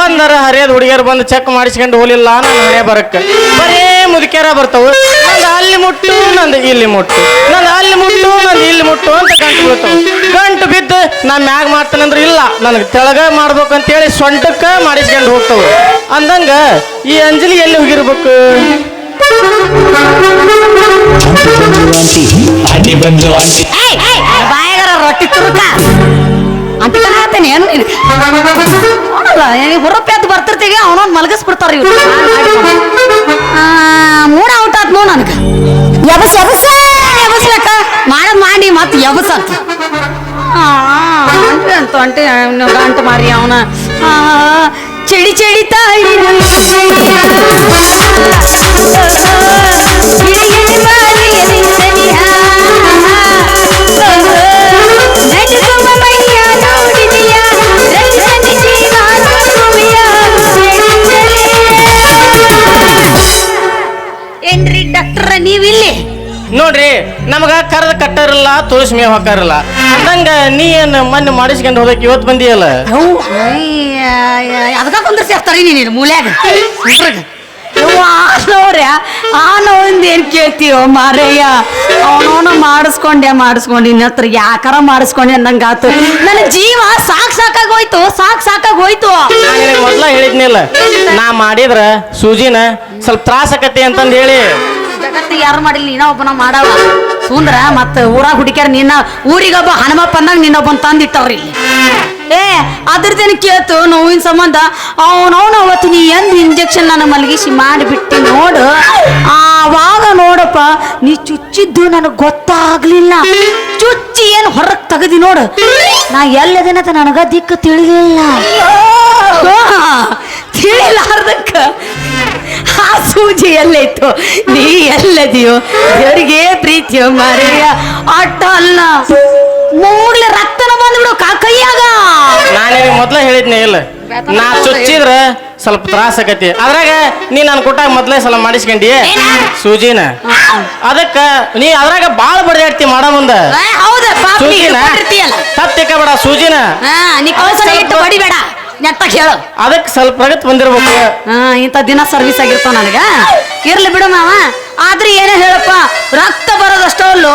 ಒಂದರ ಹರಿಯದ ಹುಡುಗಿಯರು ಬಂದು ಚೆಕ್ ಮಾಡಿಸ್ಕೊಂಡು ಹೋಲಿಲ್ಲ ನನ್ನ ಹಣೆ ಬರಕ್ಕ ಬರೇ ಮುದುಕ್ಯಾರ ಬರ್ತಾವ ನಂದು ಅಲ್ಲಿ ಮುಟ್ಟು ನಂದು ಇಲ್ಲಿ ಮುಟ್ಟು ನಂದು ಅಲ್ಲಿ ಮುಟ್ಟು ನಂದು ಇಲ್ಲಿ ಮುಟ್ಟು ಅಂತ ಗಂಟು ಬೀಳ್ತಾವ ಗಂಟು ಬಿದ್ದು ನಾ ಮ್ಯಾಗ ಮಾಡ್ತಾನಂದ್ರೆ ಇಲ್ಲ ನನಗೆ ತೆಳಗ ಮಾಡ್ಬೇಕು ಅಂತೇಳಿ ಸೊಂಟಕ್ಕ ಮಾಡಿಸ್ಕೊಂಡು ಹೋಗ್ತಾವ ಅಂದಂಗ ಈ ಅಂಜಲಿ ಎಲ್ಲಿ ಹೋಗಿರ್ಬೇಕು ಆಂಟಿ ಬಂದು ಆಂಟಿ ಏಯ್, ಏಯ್, ಬಾಯಾಗಾರ ರೊಟ್ಟಿ ತುರುಕ ಅಂತ ಹಾಕ್ತೇನೆ ಏನು ನೀನು ನೋಡಲ್ಲ ಈಗ ಹುರಪ್ಪೆ ಅಂತ ಬರ್ತಿರ್ತೀವಿ ಅವನೊಂದು ಮಲಗಿಸ್ಬಿಡ್ತಾರ ಇವ್ರು ಆ, ಮೂಡ ಔಟ್ ಆತ್ ನೋಡ್ ನನಗೆ ಎಬಸ್ ಎಬಸ ಎಬಸ್ಲಕ್ಕ ಮಾಡದ್ ಮಾಡಿ ಮತ್ತೆ ಎಬಸ್ ಅಂತ ಆ, ಅಂಟ್ರಿ ಅಂತ ಅಂಟಿ ಅವ್ನು ಗಂಟು ಮಾರಿ ಅವನ ಚಳಿ ಚಳಿ ತಾಯಿ ಏನ್ರಿ ಡಾಕ್ಟರ್ ನೀವಿಲ್ಲಿ ನೋಡ್ರಿ ನಮಗ ಕರದ ಕಟ್ಟರಲ್ಲ ತುಳಸಿ ಮೇವ್ ಹಾಕಾರಲ್ಲ. ಅಂದಂಗ ನೀ ಏನ್ ಮೊನ್ನೆ ಮಾಡಿಸ್ಕೊಂಡು ಹೋದಕ್ಕೆ ಇವತ್ತು ಬಂದಿಯಲ್ಲ? ಅದಕ್ಕ ಕುಂದ್ರಸಿ ಹಾಕ್ತಾರಿ ನೀನು ಮೂಲ್ಯಾಗ. ಆ ನೋವಿಂದ ಏನ್ ಕೇಳ್ತೀಯೋ ಮಾರಯ್ಯ. ಅವನವನು ಮಾಡಿಸ್ಕೊಂಡೆ ಮಾಡಿಸ್ಕೊಂಡು ಇನ್ನ ಹತ್ರ ಯಾಕಾರ ಮಾಡಿಸ್ಕೊಂಡೆ ಅಂದಂಗ ಆತು ನನ್ನ ಜೀವ ಸಾಕ್ ಸಾಕಾಗ ಹೋಯ್ತು ಸಾಕ್ ಸಾಕಾಗಿ ಹೋಯ್ತು. ಮೊದ್ಲ ಹೇಳಿದ್ನಿಲ್ಲ ನಾ ಮಾಡಿದ್ರ ಸೂಜಿನ ಸ್ವಲ್ಪ ತ್ರಾಸ ಆಕತಿ ಅಂತಂದ ಹೇಳಿ. ಜಗತ್ತು ಯಾರು ಮಾಡಿಲ್ಲ ನೀನ ಒಬ್ಬನ ಮಾಡವ? ಸುಂದ್ರ ಮತ್ತ ಊರಾಗ ಹುಡುಕ್ಯಾರ ನಿನ್ನ ಊರಿಗೊಬ್ಬ ಹನುಮಪ್ಪ ಅಂದಾಗ ನಿನ್ನೊಬ್ಬನ್ ತಂದಿಟ್ಟವ್ರಿ ಏ ಅದ್ರದ್ದೇನು ಕೇಳ್ತು ನೋವಿನ ಸಂಬಂಧ? ಅವನವನು ಅವತ್ತು ನೀ ಎಂದ್ ಇಂಜೆಕ್ಷನ್ ನಾನು ಮಲಗಿಸಿ ಮಾಡಿಬಿಟ್ಟು ನೋಡು. ಆವಾಗ ನೋಡಪ್ಪ ನೀ ಚುಚ್ಚಿದ್ದು ನನಗೆ ಗೊತ್ತಾಗ್ಲಿಲ್ಲ. ಚುಚ್ಚಿ ಏನು ಹೊರಗೆ ತೆಗದಿ ನೋಡು. ನಾ ಎಲ್ಲದೇನಂತ ನನಗ ದಿಕ್ಕು ತಿಳಿಲಿಲ್ಲ. ತಿಳಿಲಾರ್ದಕ್ಕ. ಆ ಸೂಜಿ ಎಲ್ಲೈತು ನೀ ಎಲ್ಲದಿಯೋ? ಇವರಿಗೆ ಪ್ರೀತಿಯೋ ಮಾರಿಯ? ಅಟ್ಟ ಅಲ್ಲ. ಮೂಗ್ಲ ರಕ್ತನ ಬಂದ್ಬಿಡು ಕಾ ಕೈಯಾಗ. ಮೊದ್ಲೇ ನಿನಗೆ ಮೊದ್ಲ ಹೇಳಿದ್ನಿ ಇಲ್ಲ. ನಾ ಚುಚ್ಚಿದ್ರ ಸ್ವಲ್ಪ ತ್ರಾಸ ಆಕತಿ ಅದ್ರಾಗ ನೀ ನಾನು ಕೊಟ್ಟಾಗ ಮೊದ್ಲೇ ಸಲ ಮಾಡಿಸ್ಕೊಂಡಿ? ಸೂಜಿನ. ಅದಕ್ಕ ನೀ ಅದ್ರಾಗ ಬಾಳ ಬಡಿದಾಡ್ತಿ ಮಾಡ ಮುಂದ. ಏ, ಹೌದ ಪಾಪ ನೀ ಸೂಜಿನ. ತತ್ತಿಕ್ಕ ಬೇಡ ಸೂಜಿನ. ಹಾ ನೀ ಕೌಸಲ ಇಟ್ಟು ಬಡಿಬೇಡ ನೆತ್ತ ಹೇಳು ಅದಕ್ಕೆ ಸ್ವಲ್ಪ ಪ್ರಗತಿ ಬಂದಿರ್ಬೇಕು. ಹಾ ಇಂಥ ದಿನ ಸರ್ವಿಸ್ ಆಗಿರ್ತಾವ ನನಗೆ. ಇರ್ಲಿ ಬಿಡು ಮಾವ. ಆದ್ರೆ ಏನೇ ಹೇಳಪ್ಪ ರಕ್ತ ಬರೋದಷ್ಟಲ್ಲೂ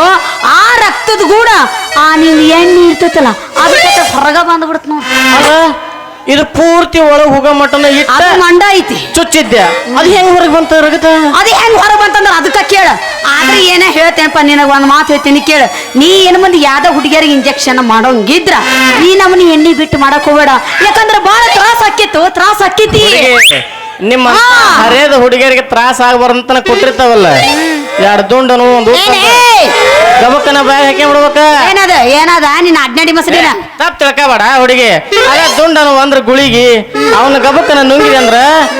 ಆ ರಕ್ತದ ಗೂಡ ಆ ನೀವು ಎಣ್ಣೆ ಇರ್ತೈತಲ್ಲ ಅದಕ್ಕೆ ಹೊರಗ ಬಂದ್ಬಿಡ್ತು ನೋಡ್ರಿ ಇದು ಪೂರ್ತಿ ಒಳಗೆ ಹೋಗೋ ಇಟ್ಟ ಅದು ಮಂಡ ಐತಿ. ಚುಚ್ಚಿದ್ದೆ. ಅದು ಹೆಂಗ್ ಹೊರಗೆ ಬಂತ ರಗತ? ಅದು ಹೆಂಗ್ ಹೊರ ಬಂತಂದ್ರ ಅದಕ್ಕ ಕೇಳ. ಆದ್ರೆ ಏನೇ ಹೇಳ್ತೇನಪ್ಪ ನಿನಗೆ ಒಂದು ಮಾತು ಹೇಳ್ತೀನಿ ಕೇಳ. ನೀ ಏನು ಮಂದಿ ಯಾವ್ದೋ ಹುಡುಗಿಯರಿಗೆ ಇಂಜೆಕ್ಷನ್ ಮಾಡೋಂಗಿದ್ರ ನೀ ನಮ್ಮನ್ನ ಎಣ್ಣೆ ಬಿಟ್ಟು ಮಾಡಕ್ ಹೋಗ್ಬೇಡ. ಯಾಕಂದ್ರೆ ಬಾಳ ತ್ರಾಸ ಆಕ್ಕಿತ್ತು ತ್ರಾಸ ಆಕ್ಕೈತಿ. ಹುಡುಗಿ, ನಿಮ್ಮ. ಹರಿಯದ ಹುಡುಗಿಯರಿಗೆ ತ್ರಾಸ ಆಗಬಾರ್ದಂತ ಕೊಟ್ಟಿರ್ತಾವಲ್ಲ ಎರಡು ದುಂಡನು ಒಂದು ಗಬಕನ ಗಬಕ್ಕನ ಬಾಯ್ ಹಾಕಿ ಬಿಡ್ಬೇಕ? ಏನದ ಏನದ? ನಿನ್ನ ಅಡ್ನಡಿ ಮಸಡಿನ ತಪ್ಪ ತಿಳ್ಕಬೇಡ ಹುಡುಗಿ. ಅದೇ ದುಂಡನು ಅಂದ್ರ ಗುಳಿಗಿ ಅವನ ಗಬಕ್ಕನ ನುಂಗಿದೆ ಅಂದ್ರ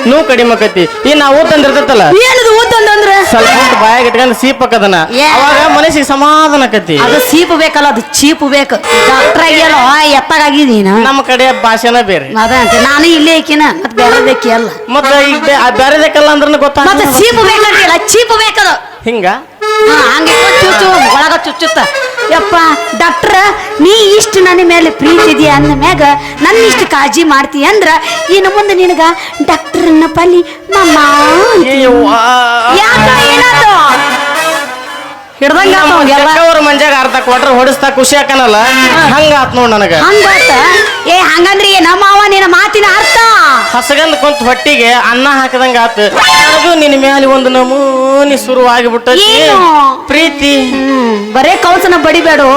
ನೋವು ಕಡಿಮೆ ಆಕತಿ ಈ ನಾವು ಊತಂದಿರ್ತೈತಲ್ಲ. ಏನದು ಊತಂದ್ರ ಸ್ವಲ್ಪ ಹೊತ್ತು ಬಾಯಾಗ ಇಟ್ಕೊಂಡು ಸೀಪಕ್ಕದನ ಏ. ಅವಾಗ ಮನಸ್ಸಿಗೆ ಸಮಾಧಾನ ಆಕತಿ. ಅದು ಸೀಪ್ ಬೇಕಲ್ಲ ಅದು ಚೀಪು ಬೇಕು. ಡಾಕ್ಟರ್ ಆಗ್ಯಾರೋ ಎತ್ತಾಗಿ ನೀನು. ನಮ್ಮ ಕಡೆ ಭಾಷೆನ ಬೇರೆ. ಅದ ಅಂತ. ನಾನು ಇಲ್ಲೇ ಐಕಿನ ಮತ್ತೆ ಬೇರೆದಕ್ಕೆ ಅಲ್ಲ. ಮತ್ತ ಈಗ ಬೇ- ಆ ಬ್ಯಾರೆದಕ್ಕೆಲ್ಲ ಅಂದ್ರ ಗೊತ್ತಾಗ ಮತ್ತೆ ಸೀಪ್ ಬೇಕಂತಿಲ್ಲ ಚೀಪು ಬೇಕದು. ಹಿಂಗ? ಹಂಗೆ ಚುಚ್ಚು ಒಳಗ ಚುಚ್ಚುತ್ತ. ಯಪ್ಪ ಡಾಕ್ಟ್ರ ನೀ ಇಷ್ಟು ನನ್ನ ಮೇಲೆ ಪ್ರೀತಿ ಇದೆಯಾ ಅಂದ ಮ್ಯಾಗ ನನ್ನ ಇಷ್ಟು ಕಾಳಜಿ ಮಾಡ್ತಿ ಅಂದ್ರ ಇನ್ನು ಮುಂದೆ ನಿನಗ ಡಾಕ್ಟರ್ನ ಪಲ್ಲಿ ಮಮ್ಮ ಹಿಡ್ದಂಗ ಮಂಜಾಗ ಅರ್ಧ ಕ್ವಾರ್ಟರ್ ಹೊಡಿಸ್ತಾ ಖುಷಿ ಹಾಕನಲ್ಲ ಹಂಗಾತ್ ನೋಡ್ ನನಗ. ಹಂಗಾತ? ಏ ಹಂಗಂದ್ರೆ ನಮ್ಮ ಅವ ನಿನ್ನ ಮಾತಿನ ಅರ್ಥ? ಹಸಗಲ್ ಕುಂತ ಹೊಟ್ಟಿಗೆ ಅನ್ನ ಹಾಕದಂಗ ಆತ. ನನಗೂ ನಿನ್ನ ಮೇಲೆ ಒಂದು ನಮೂನಿ ಶುರು ಆಗಿಬಿಟ್ಟ ಏನು? ಪ್ರೀತಿ. ಬರೇ ಕೌಸನ ಬಡಿಬೇಡು.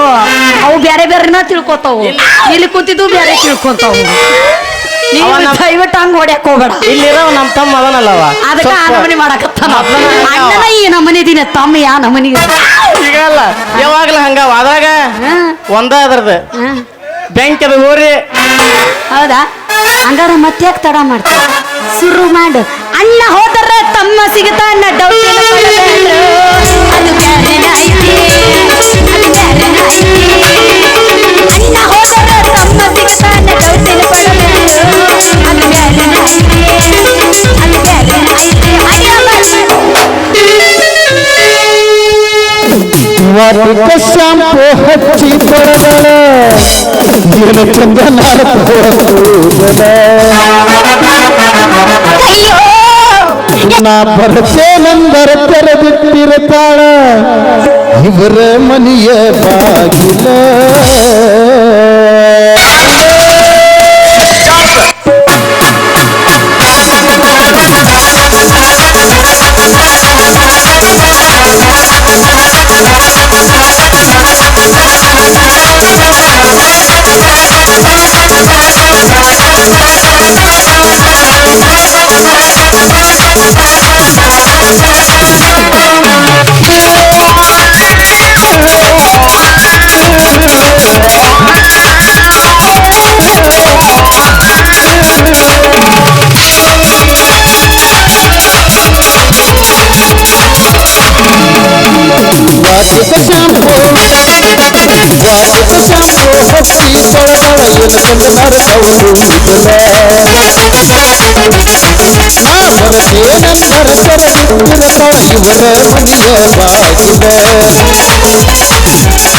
ಅವು ಬ್ಯಾರೆ ಬೇರೆನ ತಿಳ್ಕೊತಾವು. ಇಲ್ಲಿ. ಕೂತಿದ್ದು ಬ್ಯಾರೆ ತಿಳ್ಕೊಂತಾವು. ನೀವು ಅವ ನಮ್- ದಯವಿಟ್ಟು ಹಂಗ್ ಹೊಡ್ಯಾಕ್ ಹೋಗ್ಬೇಡ. ಇಲ್ಲಿರೋ ನಮ್ಮ ತಮ್ಮ ಅದನಲ್ಲವ ಅದಕ್ಕ ಆ ನಮನಿ ಮಾಡಕತ್ತಾನ. ಅಣ್ಣನ ಈ ನಮನಿ ದಿನ ತಮ್ಮ ಯಾ ನಮನಿ ಸಿಗಲ್ಲ ಯಾವಾಗ್ಲ ಹಂಗಾವ ಅದ್ರಾಗ ಒಂದ ಅದ್ರದ್ದು. ಬೆಂಕಿ ಅದು ಹೋರಿ ಹೌದಾ? ಹಂಗಾರ ಮತ್ತ್ಯಾಕ್ ತಡ ಮಾಡ್ತೀವಿ ಶುರು ಮಾಡು. ಅಣ್ಣ ಹೋದರ ತಮ್ಮ ಸಿಗತಾನ ಡೌಟ್ ಅದು ಅದು ಅಣ್ಣ ಹೋದರ ತಮ್ಮ ಸಿಗತಾನ ಡೌಟ್ ಅದು ಬ್ಯಾರೆನ ಐತಿ ಅಯ್ಯ ಬರ್ರಿ. ವಾಟಿಕ ಶಾಂಪು ಹಚ್ಚಿ ತೊಳೆದಳ ಏನು ಚಂದ ನಾ ಬರ್ತೇನೆಂದರ ತೆರೆದಿಟ್ಟಿರುತ್ತಾಳ ಇವರ ಮನೆಯ ಬಾಗಿಲ ವಾಟಿಕ ಶಾಂಪು ವಾಟಿಕ ಶಾಂಪು ಹಚ್ಚಿ ತೊಳೆದಳ ಏನು ಚಂದ ನರಕವರು ನಾ ಬರ್ತೇನೆಂದರ ತೆರೆದಿಟ್ಟಿರುತ್ತಾಳ ಇವರ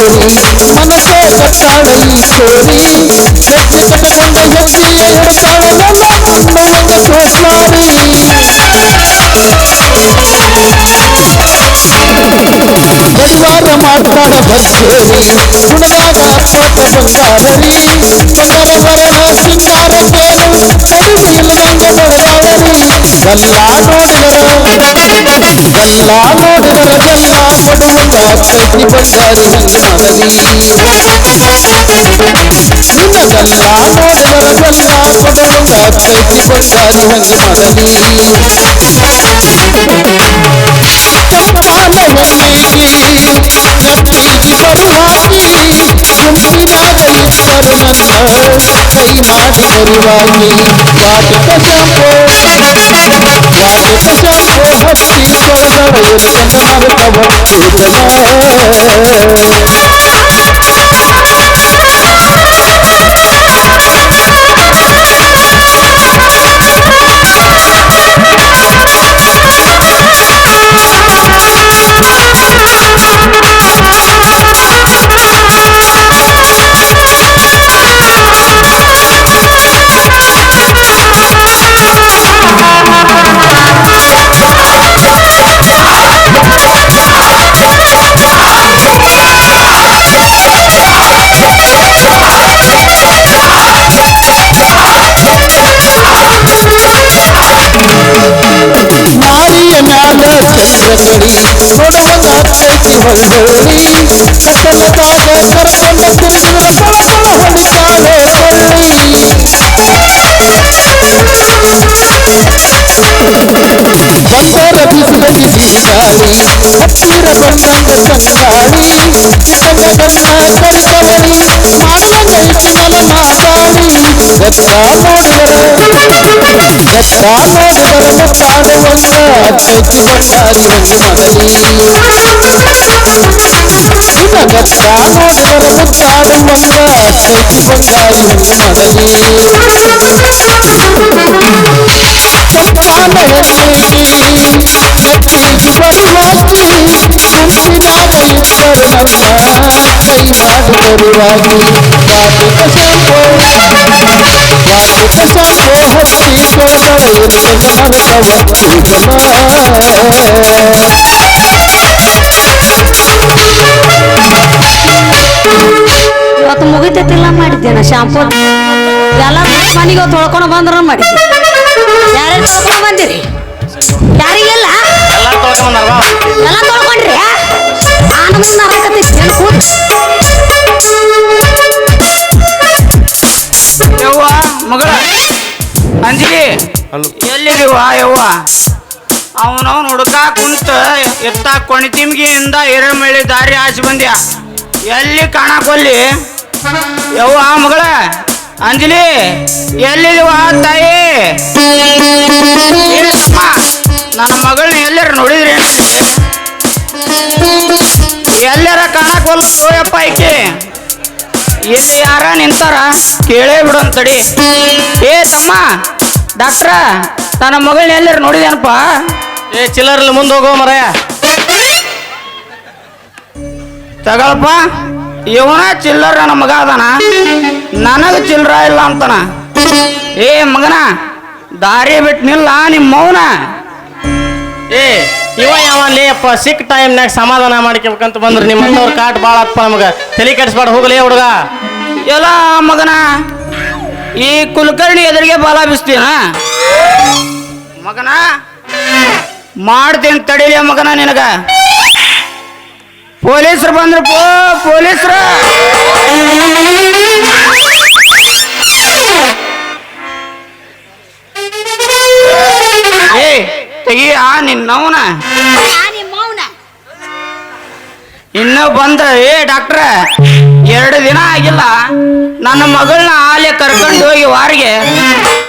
ಸಣ್ಣಂಗಲ ಸ್ಟೋರಿ ಮನಸ್ಸೇ ಕಟ್ಟಾಳ ಈ ಸ್ಟೋರಿ ಹೆಜ್ಜೆ ಕಟ್ಟಕೊಂಡ ಹೆಜ್ಜೆಯ ಹಿಡ್ತಾಳ ನನ್ನ ಮಣ್ಣು ಒಂದು ಸೋಸ್ವಾರಿ ಬಡಿವಾರ ಮಾಡ್ತಾಳ ಭರ್ಜೇರಿ ಗುಣದಾಗ ಅಪ್ಪಟ ಬಂಗಾರರಿ ಬಂಗಾರ ಬರಣ ಸಿಂಗಾರಕ್ಕೇನು ಕಡಿಮೆ ಇಲ್ಲದಂಗ ಬಡದಾಳರಿ ಎಲ್ಲ ನೋಡಿದರ ಎಲ್ಲ ನೋಡಿದರ ಎಲ್ಲ ಕೊಡುವಂಗ ಕಟ್ಟಿ ಬಂಗಾರಿ ಹಂಗ ಮನದಿ ನಿನ್ನದೆಲ್ಲ ನೋಡಿದರ ಎಲ್ಲ ಕೊಡುವಂಗ ಕಟ್ಟಿ ಬಂಗಾರಿ ಹಂಗ கை மாடி வருவாயி வாட்டு கசாப்போ வாட்டு கசாப்போ பத்தி கொண்டவள் கொண்ட மறுத்தவள் ನೋಡುವಂಗ ಆಗ್ತೈತಿ ಹೊಳ್ಳೋಳಿ ಕತ್ತಲದಾಗ ಕರ್ಕೊಂಡ ತಿಂದ್ರ ಬಳಗಳ ಹೊಡಿತಾಳೆ ಕೊಳ್ಳಿ ಬಂದರ ಬಿಸಿಲಗಿ ಬಿಸಿಗಾಳಿ ಹತ್ತಿರ ಬಂದಂಗ ಚಂಗಾಳಿ ಇಟ್ಟಂಗ ಬೆನ್ನ ಕರಿತವಳಿ ಮಾಡುವಂಗ ಇಟ್ಟಿನಲ ಮಾತಾಡಿ ಎತ್ತ ನೋಡಿದರ ಎತ್ತ ನೋಡಿದರ ಮುತ್ತಾಡುವಂಗ ಅಕ್ಕೈತಿ ಬಂಗಾರಿ ಹಂಗಿ ಮನದಿ ಇನ್ನ ಬೆತ್ತ ನೋಡಿದರ ಮುತ್ತಾಡುವಂಗ ಅಕ್ಕೈತಿ ಬಂಗಾರಿ ಹಂಗಿ ಶಾಂಪು ಯಾಕೆ ಶಾಂಪು ಹಚ್ಚಿ ಕೊಡ್ತಾಳೆ ಎಂತೆಲ್ಲ ಮರೆತವ ಇವತ್ತು ಮುಗಿತೈತಿಲ್ಲ ಮಾಡಿದ್ದೇನೆ ಶಾಂಪೂ? ಎಲ್ಲ ಮನೆಗೆ ತೊಳ್ಕೊಂಡು ಬಂದ್ರ ಮಾಡಿದ್ದೆ ತೊಳ್ಕೊಂಡು ಬಂದಿರಿ. ಯಾರಿಗೆಲ್ಲ ಎಲ್ಲ ತೊಳ್ಕೊಂಬಂದಾರ ಬಾ ಎಲ್ಲ ತೊಳ್ಕೊಂಡ್ರಿ ಆ? ನಮ್ಮನ್ನ ನರಕತ್ತೈತಿ ಏನ್ ಕೂತ್ ಯವ್ವ ಮಗಳ ಅಂಜಿಗೆ ಎಲ್ಲಿದೀವ ಯವ್ವ? ಅವನವನ್ ಹುಡುಗ ಕುಂತ ಎತ್ತ ಕೊಣಿತಿಮ್ಗಿಯಿಂದ ಎರಮಳ್ಳಿ ದಾರಿ ಆಚೆ ಬಂದ್ಯ? ಎಲ್ಲಿ ಕಾಣಕೊಲ್ಲಿ ಯವ್ವ ಮಗಳ ಅಂಜಲಿ ಎಲ್ಲಿದೀವ ತಾಯಿ? ಏನಮ್ಮ? ನನ್ನ ಮಗಳನ್ನ ಎಲ್ಲರ ನೋಡಿದ್ರಿ ಎಲ್ಲರ ಕಾಣಕ್ಕೆ ಯಪ್ಪ ಐಕೆ ಇಲ್ಲಿ ಯಾರ ನಿಂತಾರ ಕೇಳೇ ಬಿಡಂತಡಿ ಏ ತಮ್ಮ ಡಾಕ್ಟ್ರ ನನ್ನ ಮಗಳನ್ನ ಎಲ್ಲರ ನೋಡಿದೇನಪ್ಪ ಏ ಚಿಲ್ಲರಲ್ಲಿ ಮುಂದೆ ಹೋಗೋ ಮರಯ. ತಗೊಳಪ್ಪ. ಇವನ ಚಿಲ್ಲರ ನನ್ನ ಮಗ ಅದಾನ. ನನಗ ಚಿಲ್ಲರ ಇಲ್ಲ ಅಂತನ. ಏ ಮಗನ ದಾರಿ ಬಿಟ್ಟು ನಿಲ್ಲ ನಿಮ್ಮ ಮೌನ. ಏ ಇವ ಯಾವ ಲೇಪ್ಪ ಸಿಕ್ ಟೈಮ್ನಾಗ ಸಮಾಧಾನ ಮಾಡ್ಕೋಬೇಕಂತ ಬಂದ್ರು ನಿಮ್ಮ ಅಣ್ಣವ್ರ ಕಾಟ್ ಭಾಳ ಅಪ್ಪ ನಮಗ. ತಲೆ ಕೆಡಿಸ್ಬೇಡ ಹೋಗಲೇ ಹುಡುಗ. ಎಲ್ಲ ಮಗನ ಈ ಕುಲಕರ್ಣಿ ಎದುರಿಗೆ ಬಾಲ ಬಿಸ್ತೀನ ಮಗನ ಮಾಡ್ತೀನಿ ತಡಿಲಿ ಮಗನ ನಿನಗ. ಪೊಲೀಸರು ಬಂದ್ರು ಪೋ ಪೊಲೀಸರು ಏ ತೆಗಿಯ ನಿನ್ನವನ ಇನ್ನು ಬಂದ ಏ ಡಾಕ್ಟ್ರ ಎರಡು ದಿನ ಆಗಿಲ್ಲ. ನನ್ನ ಮಗಳನ್ನ ಆಲೆ ಕರ್ಕೊಂಡು ಹೋಗಿ ವಾರಿಗೆ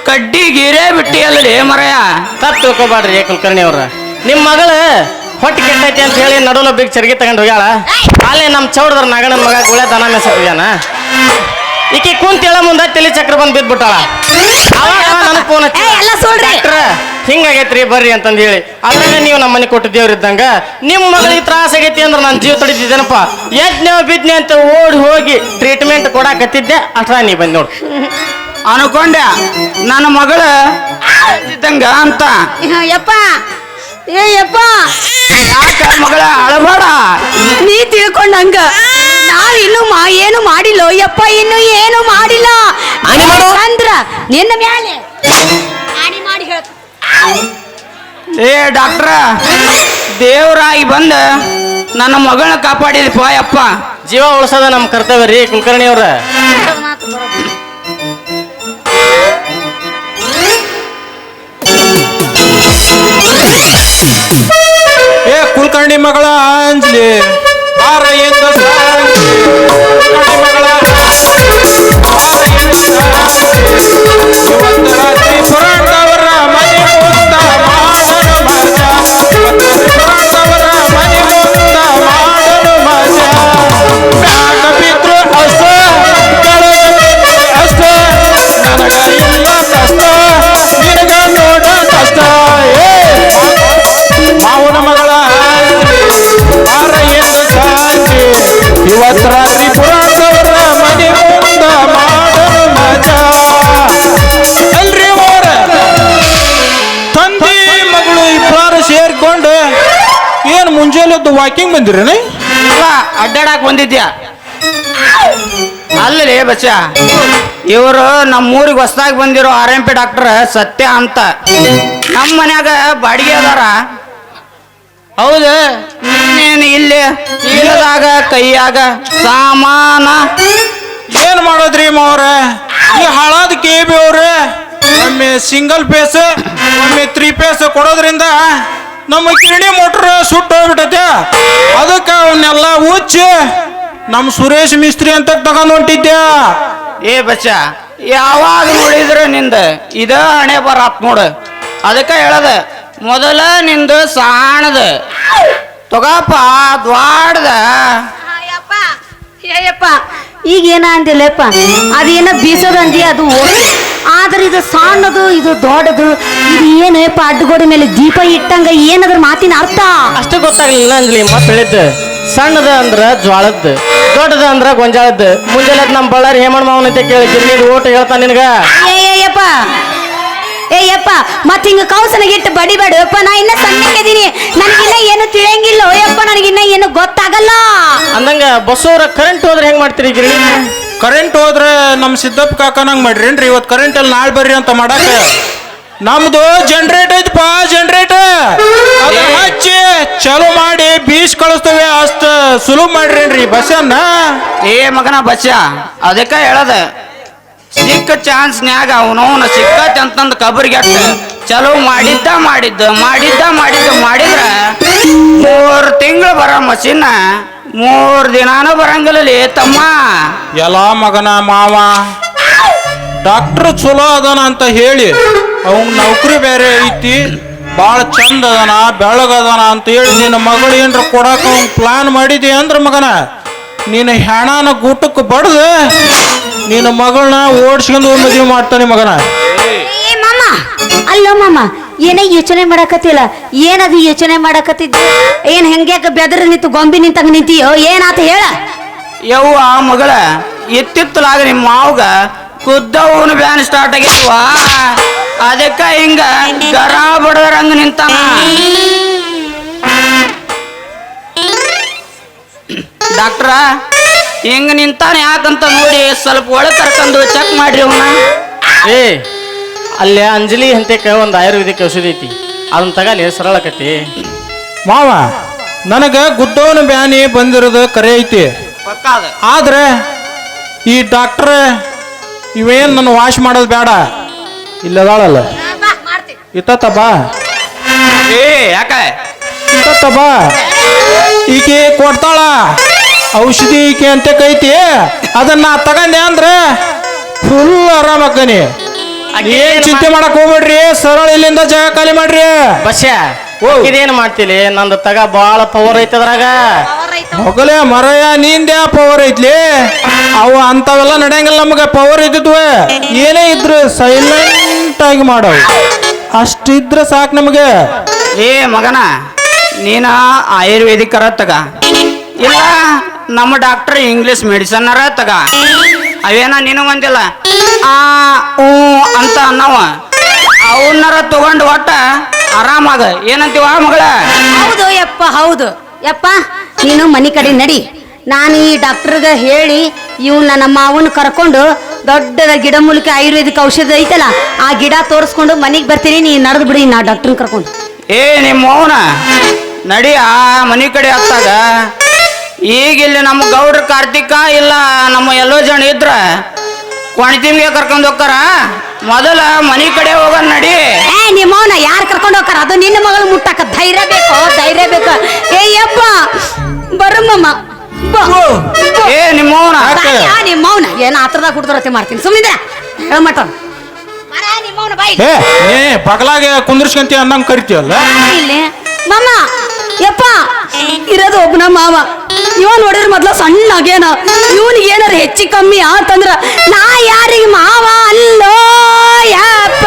ಕಡ್ಡಿ ಗೀರೇ ಬಿಟ್ಟಿ ಅಲ್ಲೇ ಮರಯ. ತಪ್ಪು ತಿಳ್ಕೊಬೇಡ್ರಿ ಏ ಕುಲಕರ್ಣಿ ಅವ್ರ. ನಿಮ್ಮ ಮಗಳು ಹೊಟ್ಟೆ ಕೆಟ್ಟೈತಿ ಅಂತ ಹೇಳಿ ನಡುಲ ಬಿಗ್ ಚರ್ಗಿ ತಗೊಂಡು ಹೋಗ್ಯಾಳ. ಅಲ್ಲೇ ನಮ್ಮ ಚೌಡದ್ರ ನಗನ ಮಗ ಗುಳೆ ದನ ಮೇಸಕ್ ಹೋಗ್ಯಾನ ಈಕಿ ಕುಂತೇಳ ಮುಂದೆ ತಲೆ ಚಕ್ರ ಬಂದು ಬಿದ್ಬಿಟ್ಟಾಳ. ಅವಾಗ ನನಗೆ ಫೋನ್ ಹಚ್ಚಿ ಏ, ಎಲ್ಲ ಸುಳ್ರಿ. ಡಾಕ್ಟ್ರ ಹಿಂಗಾಗೈತ್ರಿ ಬರ್ರಿ ಅಂತಂದು ಹೇಳಿ. ಅದ್ರಾಗ ನೀವು ನಮ್ಮ ಮನೆ ಕೊಟ್ಟು ದೇವ್ರ ಇದ್ದಂಗ ನಿಮ್ಮ ಮಗಳಿಗೆ ತ್ರಾಸ ಆಗೈತಿ ಅಂದ್ರೆ ನಾನು ಜೀವ ತಡಿತಿದ್ದೇನಪ್ಪ. ಯಜ್ಞ ಬಿದ್ನೆ ಅಂತ ಓಡಿ ಹೋಗಿ ಟ್ರೀಟ್ಮೆಂಟ್ ಕೊಡಾಕತ್ತಿದ್ದೆ ಅಷ್ಟ್ರ ನೀ ಬಂದ್ ನೋಡು. ಅನ್ಕೊಂಡೆ ನನ್ನ ಮಗಳ ಇದ್ದಂಗ ಅಂತ. ಯಪ್ಪ ಏ ಯಪ್ಪ ಯಾಕ ಮಗಳ ಅಳಬಾಡ. ನೀ ತಿಳ್ಕೊಂಡಂಗ ನಾವ್ ಇನ್ನು ಮಾ ಏನು ಮಾಡಿಲ್ಲ? ಯಪ್ಪ ಇನ್ನು ಏನು ಮಾಡಿಲ್ಲ? ಅಂದ್ರ ನಿನ್ನ ಮ್ಯಾಲೆ. ಮಾಡಿ ಹೇಳ್ತ ಏ ಡಾಕ್ಟ್ರ ದೇವರಾಗಿ ಬಂದ ನನ್ನ ಮಗಳನ್ನ ಕಾಪಾಡಿದಪ್ಪ ಯಪ್ಪ. ಜೀವ ಉಳಿಸೋದ ನಮ್ಮ ಕರ್ತವ್ಯ ರೀ ಕುಲಕರ್ಣಿ ಅವ್ರ ಏ ಕುಲ್ಕರ್ಣಿ ಮಗಳ ಅಂಜಲಿ ಬಾರ ಎಂದ ವಾಕಿಂಗ್ ಬಂದಿರೇನೆ? ಇಲ್ಲ ಅಡ್ಡಾಡಕ್ ಬಂದಿದ್ಯಾ? ಅಲ್ಲೇ ಬಚ್ಚ ಇವರು ನಮ್ಮೂರಿಗೆ ಹೊಸದಾಗಿ ಬಂದಿರೋ ಆರ್ ಎಂ ಪಿ ಡಾಕ್ಟರ್ ಸತ್ಯ ಅಂತ. ನಮ್ಮ ಮನ್ಯಾಗ ಬಾಡಿಗೆ ಅದಾರ. ಹೌದು. ನೀನು ಇಲ್ಲಿ ಇಲ್ಲದಾಗ ಕೈಯಾಗ ಸಾಮಾನ. ಏನ್ ಮಾಡೋದ್ರಿ ಮಾವ್ರ? ಈ ಹಾಳಾದ ಕೆ ಬಿ ಅವ್ರೆ. ಒಮ್ಮೆ ಸಿಂಗಲ್ ಪೇಸ್ ಒಮ್ಮೆ ತ್ರೀ ಪೇಸ್ ಕೊಡೋದ್ರಿಂದ ನಮ್ಮ ಕಿರಣಿ ಮೋಟ್ರ್ ಸುಟ್ಟು ಹೋಗ್ಬಿಟ್ಟೈತೆ. ಅದಕ್ಕೆ ಅವನ್ನೆಲ್ಲ ಉಚ್ಚಿ ನಮ್ಮ ಸುರೇಶ್ ಮಿಸ್ತ್ರಿ ಅಂತ ತಗೊಂಡ್ ಹೊಂಟಿದ್ದೆ ಏ ಬಚ್ಚ ಯಾವಾಗ ನೋಡಿದ್ರೆ ನಿಂದ? ಇದ ಹಣೆ ಬರಾತ್ ನೋಡು. ಅದಕ್ಕೆ ಹೇಳದ ಮೊದಲ ನಿಂದು ಸಾಣದ. ತಗಪ್ಪ ದ್ವಾಡ್ದ. ಏಯಪ್ಪ ಈಗ ಏನ ಅಂದಿಲ್ಲಪ್ಪ? ಅದೇನ ಬೀಸೋದು ಅಂದಿ ಅದು? ಓಕೆ ಆದ್ರೆ ಇದು ಸಣ್ಣದು ಇದು ದೊಡ್ಡದು. ಇದು ಏನಪ್ಪ ಅಡ್ಡಗೋಡೆ ಮೇಲೆ ದೀಪ ಇಟ್ಟಂಗ ಏನದ್ರ ಮಾತಿನ ಅರ್ಥ? ಅಷ್ಟು ಗೊತ್ತಾಗ್ಲಿಲ್ಲ ಅಂದ್ಲಿ ಮತ್ತೆ ಹೇಳಿದ್ದು ಸಣ್ಣದ ಅಂದ್ರ ಜ್ವಾಳದ್ದು ದೊಡ್ಡದ ಅಂದ್ರ ಗೊಂಜಾಳದ್ದು ಮುಂಜಾನೆ ನಮ್ಮ ಬಳ್ಳಾರಿ ಹೇಮಣ್ಣ ಮಾವನ ಅಂತ ಕೇಳಿ ಗಿರ್ನಿದ್ ಓಟ್ ಹೇಳ್ತಾನ ನಿನಗ. ಏ, ಏ, ಯಪ್ಪ ಮತ್ತೆ ಹಿಂಗ ಮತ್ ಹಿಂಗ ಕೌಸನಿಗಿಟ್ಟು ಬಡಿಬೇಡ. ಯಪ್ಪ ನಾ ಇನ್ನ ಸಣ್ಣಕ್ಕಿದೀನಿ ನನಗಿನ್ನ ಏನು ತಿಳಿಯಂಗಿಲ್ಲ. ಯಪ್ಪ ನನಗಿನ್ನ ಏನು ಗೊತ್ತಾಗಲ್ಲ. ಅಂದಂಗ ಬಸ್ಸವ್ರ ಕರೆಂಟ್ ಹೋದ್ರೆ ಹೆಂಗ್ ಮಾಡ್ತೀರಿ ಗಿರಣಿ ಕರೆಂಟ್ ಹೋದ್ರೆ ನಮ್ಮ ಸಿದ್ದಪ್ಪ ಕಾಕನಂಗ್ ಮಾಡ್ರೇನ್ರಿ ಇವತ್ತು ಕರೆಂಟ್ ಅಲ್ಲಿ ನಾಳೆ ಬರ್ರಿ ಅಂತ ಮಾಡಕ? ನಮ್ದು ಜನ್ರೇಟ್ ಐತಪ್ಪ ಜನರೇಟ್ ಅದು ಹಚ್ಚಿ ಚಲೋ ಮಾಡಿ ಬೀಸ್ ಕಳಿಸ್ತೇವೆ. ಅಷ್ಟ ಸುಲಭ ಮಾಡ್ರೇನ್ರಿ ಬಸ್ಸನ್ನ? ಏ ಮಗನ ಬಸ್ಸ? ಅದಕ್ಕೆ ಹೇಳದ. ಸಿಕ್ಕ ಚಾನ್ಸ್ನ್ಯಾಗ ಅವನವನ ಸಿಕ್ಕತ್ ಅಂತಂದು ಕಬರ್ಗೆ ಚಲೋ ಮಾಡಿದ್ದ ಮಾಡಿದ್ದ ಮಾಡಿದ್ದ ಮಾಡಿದ್ದ ಮಾಡಿದ್ರ ಮೂರ್ ತಿಂಗಳು ಬರೋ ಮಷಿನ್ನ ಮೂರ್ ದಿನಾನು ಬರಂಗಿಲ್ಲ ತಮ್ಮ. ಎಲ್ಲ ಮಗನ ಮಾವ ಡಾಕ್ಟರ್ ಚಲೋ ಅದನ ಅಂತ ಹೇಳಿ ಅವ್ನ ನೌಕರಿ ಬೇರೆ ಐತಿ ಭಾಳ ಚಂದ ಅದನ ಬೆಳಗದನ ಅಂತ ಹೇಳಿ ನಿನ್ನ ಮಗಳು ಏನ್ರ ಕೊಡಾಕ ಅವ್ನ್ ಪ್ಲಾನ್ ಮಾಡಿದಿ ಅಂದ್ರ ಮಗನ? ನೀನು ಹೆಣನ ಗೂಟಕ್ಕೆ ಬಡ್ದು ನಿನ್ನ ಮಗಳನ್ನ ಓಡಿಸ್ಕೊಂಡು ಮದುವೆ ಮಾಡ್ತಾನೆ ಮಗನ. ಏ ಮಾಮ ಅಲ್ಲ ಮಾಮ ಏನ ಯೋಚನೆ ಮಾಡಕತ್ತಿಲ್ಲ? ಏನದು ಯೋಚನೆ ಮಾಡಕತ್ತಿದ್ದ? ಏನ್ ಹೆಂಗ್ಯಾಕ ಬೆದ್ರ ನಿಂತು ಗೊಂಬಿ ನಿಂತಂಗ ನಿಂತೀಯೋ? ಏನಾತ ಹೇಳ? ಯವ್ವ ಮಗಳ ಎತ್ತಿತ್ತಲಾಗ ನಿಮ್ಮ ಮಾವಗ ಕುದ್ದವನು ಬ್ಯಾನ್ ಸ್ಟಾರ್ಟ್ ಆಗಿದ್ವಾ ಅದಕ್ಕ ಹಿಂಗ ಗರ ಬಡದ್ರಂಗ ನಿಂತಾನ. ಡಾಕ್ಟ್ರ ಹಿಂಗ ನಿಂತಾನೆ ಯಾಕಂತ ನೋಡಿ ಸ್ವಲ್ಪ ಒಳ ಕರ್ಕೊಂಡು ಚೆಕ್ ಮಾಡ್ರಿ ಅವನ. ಏ ಅಲ್ಲೇ ಅಂಜಲಿ ಹಂತಕ್ಕೆ ಒಂದು ಆಯುರ್ವೇದಿಕ್ ಔಷಧಿ ಐತಿ. ಅದನ್ನ ತಗಲಿ ಸರಳಕತಿ ಮಾವ ನನಗ ಗುದ್ದವನ ಬ್ಯಾನಿ ಬಂದಿರೋದು ಕರೆ ಐತಿ. ಆದ್ರೆ ಈ ಡಾಕ್ಟ್ರ್ ಇವೇನ್ ನನ್ನ ವಾಶ್ ಮಾಡೋದು ಬೇಡ. ಇಲ್ಲದಾಳಲ್ಲ. ಇತ್ತ ಬಾ. ಏ ಯಾಕ? ಇತ್ತ ಬಾ. ಈಕೆ ಕೊಡ್ತಾಳ. ಔಷಧಿ ಈಕೆ ಅಂತ ಕೈತಿ. ಅದನ್ನ ತಗಂಡೆ ಅಂದ್ರೆ ಫುಲ್ ಆರಾಮಕ್ಕನಿ ಏನ್ ಚಿಂತೆ ಮಾಡಕ್ ಹೋಗ್ಬೇಡ್ರಿ ಸರಳ ಇಲ್ಲಿಂದ ಜಾಗ ಖಾಲಿ ಮಾಡ್ರಿ. ಇದೇನ್ ಇದೇನು ಮಾಡ್ತಿಲಿ? ನಂದು ತಗ ಭಾಳ ಪವರ್ ಐತಿ ಅದ್ರಾಗ. ಮಗಲೇ ಮರಯ ನಿಂದ್ಯಾ ಪವರ್ ಐತ್ಲಿ. ಅವು ಅಂತವೆಲ್ಲ ನಡೆಯಂಗಿಲ್ಲ ನಮಗೆ ಪವರ್ ಇದ್ದಿದ್ವ. ಏನೇ ಇದ್ರು ಸೈಲೆಂಟ್ ಆಗಿ ಮಾಡವು. ಅಷ್ಟಿದ್ರೆ ಸಾಕು ನಮಗೆ. ಏ ಮಗನ ನೀನ ಆಯುರ್ವೇದಿಕರ ತಗ. ಇಲ್ಲ ನಮ್ಮ ಡಾಕ್ಟರ್ ಇಂಗ್ಲಿಷ್ ಮೆಡಿಸನ್ನರ ತಗ. ಅವೇನ ನೀನು ಒಂದಿಲ್ಲ ಆ ಊ ಅಂತ ಅನ್ನವ. ಅವನ್ನರ ತಗೊಂಡು ಒಟ್ಟ ಆರಾಮಾಗ ಏನಂತೀವ ಮಗಳ? ಹೌದು ಯಪ್ಪ ಹೌದು. ಯಪ್ಪ ನೀನು ಮನಿ ಕಡೆ ನಡಿ. ನಾನು ಈ ಡಾಕ್ಟರ್ಗ ಹೇಳಿ ಇವನ್ನ ನಮ್ಮ ಮಾವನ್ ಕರ್ಕೊಂಡು ದೊಡ್ಡದ ಗಿಡ ಮೂಲಕ ಆಯುರ್ವೇದಿಕ್ ಔಷಧ ಐತಲ್ಲ ಆ ಗಿಡ ತೋರಿಸ್ಕೊಂಡು ಮನೆಗೆ ಬರ್ತೀನಿ. ನೀ ನಡೆದು ಬಿಡಿ ನಾ ಡಾಕ್ಟರ್ ಕರ್ಕೊಂಡು. ಏ ನಿಮ್ಮ ಮಾವನ ನಡಿ ಆ ಮನೆ ಕಡೆ ಹತ್ತಾಗ. ಈಗ ಇಲ್ಲಿ ನಮ್ಮ ಗೌಡ್ರ ಕಾರ್ತಿಕ ಇಲ್ಲ ನಮ್ಮ ಎಲ್ಲೋ ಜನ ಇದ್ರ ಕೊಣತಿಮ್ಗೆ ಕರ್ಕೊಂಡು ಹೋಗ್ತಾರ. ಮೊದಲ ಮನಿ ಕಡೆ ಹೋಗೋಣ ನಡಿ. ಏ ನಿಮ್ಮವನ ಯಾರು ಕರ್ಕೊಂಡು ಹೋಗ್ತಾರ? ಅದು ನಿನ್ನ ಮಗಳು ಮುಟ್ಟಕ ಧೈರ್ಯ ಬೇಕು? ಧೈರ್ಯ ಬೇಕು? ಏ ಯಪ್ಪ. ಬರಮ್ಮಮ್ಮ. ಏ ನಿಮ್ಮವನ. ನಿಮ್ಮವನ? ನಿಮ್ಮವ್ನ ಆತರದಾಗ ಹುಡ್ದರತೆ ಮಾಡ್ತೀನಿ? ಸುಮ್ಮನೆ ಹೇಳ್ಮಟ ಏ ಏ ಪಗಲಾಗೆ ಕುಂದ್ರಿಸ್ಕಂತಿ ಅನ್ನಂಗ್ ಕರಿತೀವಲ್ಲ ಇಲ್ಲಿ. ಮಾಮ ಯಪ್ಪ. ಇರೋದು ಒಬ್ಬನ ಮಾವ. ಇವ ನೋಡಿದ್ರ ಮೊದ್ಲ ಸಣ್ಣ ಆಗ್ಯಾನ ಇವನಿಗೆ ಏನಾರ ಹೆಚ್ಚಿ ಕಮ್ಮಿ ಆತಂದ್ರ ನಾ ಯಾರಿಗೆ ಮಾವ ಅಲ್ಲೋ ಯಪ್ಪ.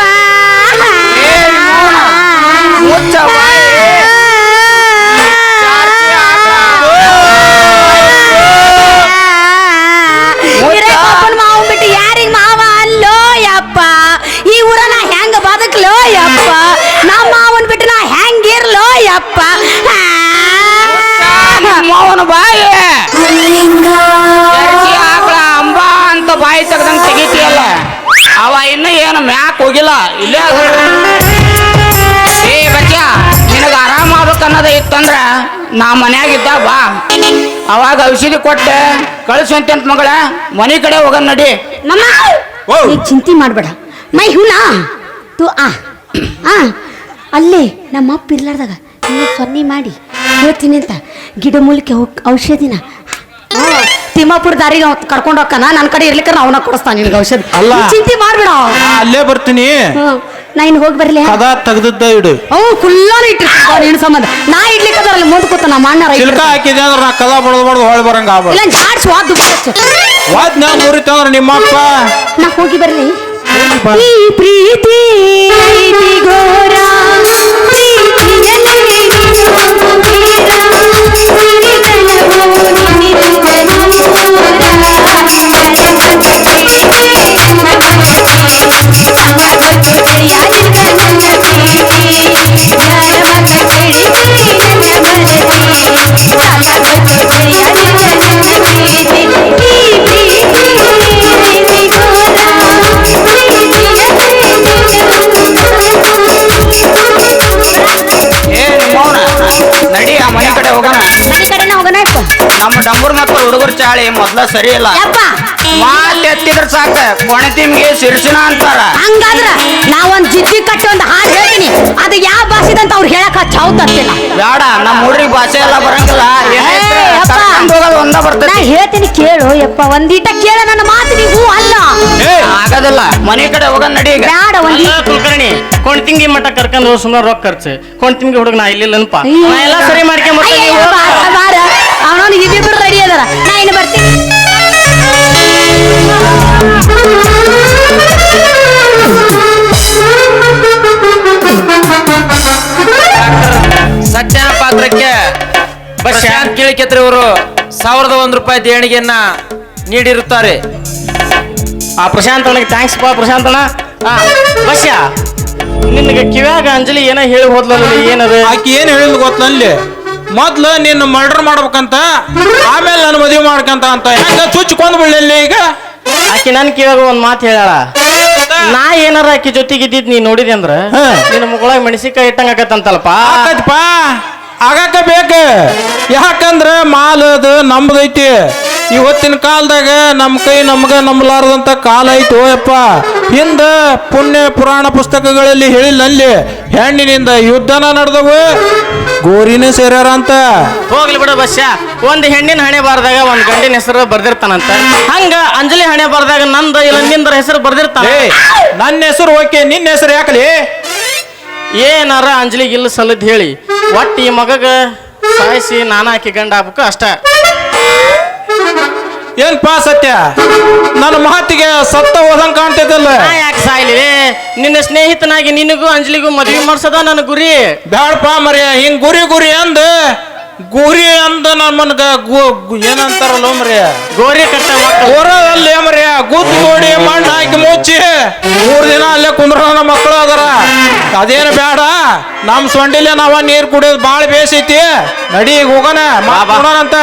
ನಿಮ್ಮವನ ಬಾಯಿ. ಆಕಳ ಅಂಬ ಅಂತ ಬಾಯಿ ತೆಗ್ದಂಗ್ ತೆಗಿತೀಯಲ್ಲ ಅವ ಇನ್ನು ಏನು ಮ್ಯಾಕ್ ಹೋಗಿಲ್ಲ. ಇಲ್ಲೇ. ಏ ಬಚ್ಚ ನಿನಗ ಆರಾಮ ಆಗ್ಬೇಕನ್ನೋದ ಇತ್ತಂದ್ರ ನಾ ಮನ್ಯಾಗ ಇದ್ದ ಬಾ. ಅವಾಗ ಔಷಧಿ ಕೊಟ್ಟೆ ಕಳಿಸಂತೆ ಅಂತ ಮಗಳ ಮನೆ ಕಡೆ ಹೋಗ ನಡಿ. ಚಿಂತೆ ಮಾಡ್ಬೇಡ. ಮೈ ಹುನಾ ತು ಆ ಆ ಅಲ್ಲೇ ನಮ್ಮ ಅಪ್ಪ ಇರ್ಲಾರ್ದಾಗ ನೀವು ಸೊನ್ನೆ ಮಾಡಿ ಹೇಳ್ತೀನಿ ಅಂತ. ಗಿಡ ಮೂಲಿಕೆ ಹೋಗ್- ಔಷಧಿನ? ತಿಮ್ಮಾಪುರ ದಾರಿಗೆ ಕರ್ಕೊಂಡು ಹೋಗ್ತಾನ? ನನ್ನ ಕಡೆ ಇರ್ಲಿಕ್ಕೆ ಅವನ ಕೊಡಿಸ್ತಾನ ನಿನಗೆ ಔಷಧ. ಅಲ್ಲ. ನೀ ಚಿಂತೆ ಮಾಡ್ಬೇಡ ಅಲ್ಲೇ ಬರ್ತೀನಿ. ಹ್ಮ್. ನಾ ಇನ್ನು ಹೋಗಿ ಬರ್ಲಿ. ಕದ ತೆಗ್ದದ್ದ ಇಡು. ಅವು ಕುಲ್ಲಾನು ಇಟ್ಟಿರ್ತಾವ ನಿನ್ನ ಸಂಬಂಧ. ನಾ ಇಡ್ಲಿಕ್ಕೆ ಅದರಲ್ಲಿ ಮುಂದೆ ಕೂತ ನಮ್ಮ ಅಣ್ಣ ಚಿಲ್ಕ ಹಾಕಿದೆ ಅಂದ್ರೆ ನಾ ಕದ ಬಡದ್ ಬಡದು ಹೊಳ್ ಬರಂಗ ಆಗ್ಬಾರ್ದು ಇಲ್ಲ ಜಾಡ್ಸ್ ವಾದ್ದು ಬರಚ್ಚು ವಾದ್ ನಾ ಮುರಿತಂದ್ರ ನಿಮ್ಮಪ್ಪ? ನಾ ಹೋಗಿ ಬರ್ಲಿ. ಈ ಪ್ರೀತಿ ಪ್ರೀತಿ ಘೋರ. ಚಾಳಿ ಮೊದ್ಲ ಸರಿ ಇಲ್ಲ. ಯಪ್ಪ. ಮಾತ್ ಎತ್ತಿದ್ರ ಸಾಕ. ಕೊಣತಿಮ್ಗೆ ಸಿರ್ಸಿನ ಅಂತಾರ. ಹಂಗಾದ್ರ ನಾವೊಂದ್ ಜಿಜ್ಜಿ ಕಟ್ಟಿ ಒಂದ್ ಹಾಡು ಹೇಳ್ತೀನಿ. ಅದು ಯಾವ ಭಾಷೆದಂತ ಅವ್ರು ಹೇಳಕ್ ಚೌತತ್ತಿಲ್ಲ ಬೇಡ ನಮ್ಮ ಹುಡ್ರಿಗೆ ಭಾಷೆ ಎಲ್ಲ ಬರಂಗಿಲ್ಲ. ಏನೈತ್ರಿ? ಏ, ಅಪ್ಪ. ಕರ್ಕೊಂಡ್ ಹೋಗೋದು ಒಂದ ನಾ ಬರ್ತೈತಿ ಹೇಳ್ತೀನಿ ಕೇಳು ಯಪ್ಪ. ಒಂದೀಟ ಕೇಳ ನನ್ನ ಮಾತು ನೀವು ಅಲ್ಲ. ಆಗದಿಲ್ಲ. ಮನೆ ಕಡೆ ಹೋಗೋದ್ ನಡಿ ಈಗ. ಬ್ಯಾಡ ಒಂದೀ ಅಲ್ಲ ಕುಲಕರ್ಣಿ ಕೊಂಡ್ತಿಂಗಿ ಮಠ ಕರ್ಕೊಂಡು ಹೋಗಿ ಸುಮ್ಮನೆ ರೊಕ್ಕ ಖರ್ಚು ಕೊಂಡ್ತಿಂಗಿ ಹುಡುಗ ನಾ ಇಲ್ಲಿಲ್ಲನಪ್ಪ. ನಾ ಎಲ್ಲ ಸರಿ ಮಾಡ್ಕೊಂಬರ್ತೀನಿ ಇಬ್ಬಿಬ್ರು ರೆಡಿ ಅದಾರ. ನಾ ಇನ್ನು ಬರ್ತೀನಿ. ಸಜ್ಜನ ಪಾತ್ರಕ್ಕೆ ಶಾಂತ್ ಕೇಳಿಕೆತ್ರಿ ಅವರು ಸಾವಿರದ ಒಂದು ರೂಪಾಯಿ ದೇಣಿಗೆಯನ್ನ ನೀಡಿರುತ್ತಾರೆ. ಆ ಪ್ರಶಾಂತ್ ಅಣ್ಣಗೆ ಥ್ಯಾಂಕ್ಸ್ ಪಾ ಪ್ರಶಾಂತ್ ಅಣ್ಣ. ಆ ಬಸ್ಯ ನಿನಗೆ ಕಿವ್ಯಾಗ ಅಂಜಲಿ ಏನೋ ಹೇಳಿ ಹೋದ್ಲಲ್ಲ ಏನದು? ಆಕಿ ಏನ್ ಹೇಳಿದ್ ಗೊತ್ತಲ್ಲಿ? ಮೊದ್ಲು ನಿನ್ನ ಮರ್ಡರ್ ಮಾಡ್ಬೇಕಂತ ಆಮೇಲೆ ನನ್ನ ಮದುವೆ ಮಾಡ್ಕಂತ ಅಂತ ಹೆಂಗ ಚುಚ್ಕೊಂಡ್ ಬಿಡಲಿಲ್ಲ ಈಗ? ಆಕಿ ನನ್ ಕೇಳ ಒಂದ್ ಮಾತು ಹೇಳಾಳ ನಾ ಏನಾರ ಆಕಿ ಜೊತೆಗೆ ಇದ್ದಿದ್ ನೀ ನೋಡಿದೆ ಅಂದ್ರ ನಿನ್ನ ಮಗಳ ಮೆಣಸಿಕಾಯಿ ಇಟ್ಟಂಗ ಆಗತ್ತಂತಲ್ಪ ಆಕೈತಿಪ್ಪ ಆಗಾಕ ಬೇಕ? ಯಾಕಂದ್ರ ಮಾಲ್ ಅದು ನಮ್ದೈತಿ ಇವತ್ತಿನ ಕಾಲದಾಗ ನಮ್ಮ ಕೈ ನಮ್ಗೆ ನಂಬಲಾರದಂತ ಕಾಲ ಐತಿ ಓಯಪ್ಪ ಹಿಂದೆ ಪುಣ್ಯ ಪುರಾಣ ಪುಸ್ತಕಗಳಲ್ಲಿ ಹೇಳಿಲ್ಲ ಅಲ್ಲಿ ಹೆಣ್ಣಿನಿಂದ ಯುದ್ಧನ ನಡೆದವು ಗೋರಿನ ಸೇರ್ಯಾರ ಅಂತ. ಹೋಗ್ಲಿ ಬಿಡ ಬಸ್ಯ. ಒಂದ್ ಹೆಣ್ಣಿನ ಹಣೆ ಬಾರ್ದಾಗ ಒಂದ್ ಗಂಡಿನ ಹೆಸರು ಬರ್ದಿರ್ತಾನಂತ. ಹಂಗ ಅಂಜಲಿ ಹಣೆ ಬಾರ್ದಾಗ ನಂದ ಇಲ್ಲ ನಿಂದರ ಹೆಸರು ಬರ್ದಿರ್ತಾನ. ನನ್ನ ಹೆಸರು ಓಕೆ ನಿನ್ನ ಹೆಸರು ಯಾಕಲಿ? ಏನಾರ ಅಂಜಲಿಗೆ ಇಲ್ಲ ಸಲದ್ ಹೇಳಿ. ಒಟ್ಟು ಈ ಮಗಗ ಸಾಯಿಸಿ ನಾನಾಕಿ ಗಂಡ ಆಗ್ಬೇಕು ಅಷ್ಟ. ಏನ್ಪಾ ಸತ್ಯ? ನನ್ನ ಮಾತಿಗೆ ಸತ್ತ ಹೋದಂಗ ಕಾಣ್ತಿದ್ದಿಲ್ಲ. ನಾ ಯಾಕೆ ಸಾಯ್ಲಿ? ನಿನ್ನ ಸ್ನೇಹಿತನಾಗಿ ನಿನಗೂ ಅಂಜಲಿಗೂ ಮದುವೆ ಮಾಡ್ಸದ ನನ್ನ ಗುರಿ. ಬ್ಯಾಡಪ್ಪ ಮರಿಯ ಹಿಂಗ್ ಗುರಿ ಗುರಿ ಅಂದ ಗುರಿ ಅಂದ ನಮ್ಮನ್ಗ ಏನಂತಾರಲ್ಲ ಮರಿಯ? ಗೋರಿ ಕಟ್ಟ ಮಕ್ಕಳು ಊರಲ್ಲಿ ಗುದ್ ಗುದ್ದು ನೋಡಿ ಮಣ್ಣು ಹಾಕಿ ಮುಚ್ಚಿ ಮೂರ್ ದಿನ ಅಲ್ಲೇ ಕುಂದ್ರ ನಮ್ಮ ಮಕ್ಕಳು ಅದರ. ಅದೇನು ಬೇಡ ನಮ್ ಸೊಂಡಿಲೆ ನಾವ ನೀರ್ ಕುಡಿಯೋದು ಬಾಳ ಬೇಸೈತಿ ನಡಿ ಹೋಗನ ಹೋಗೋಣ ಅಂತ ಬಾ. ಕೊಡೋಣಂತ.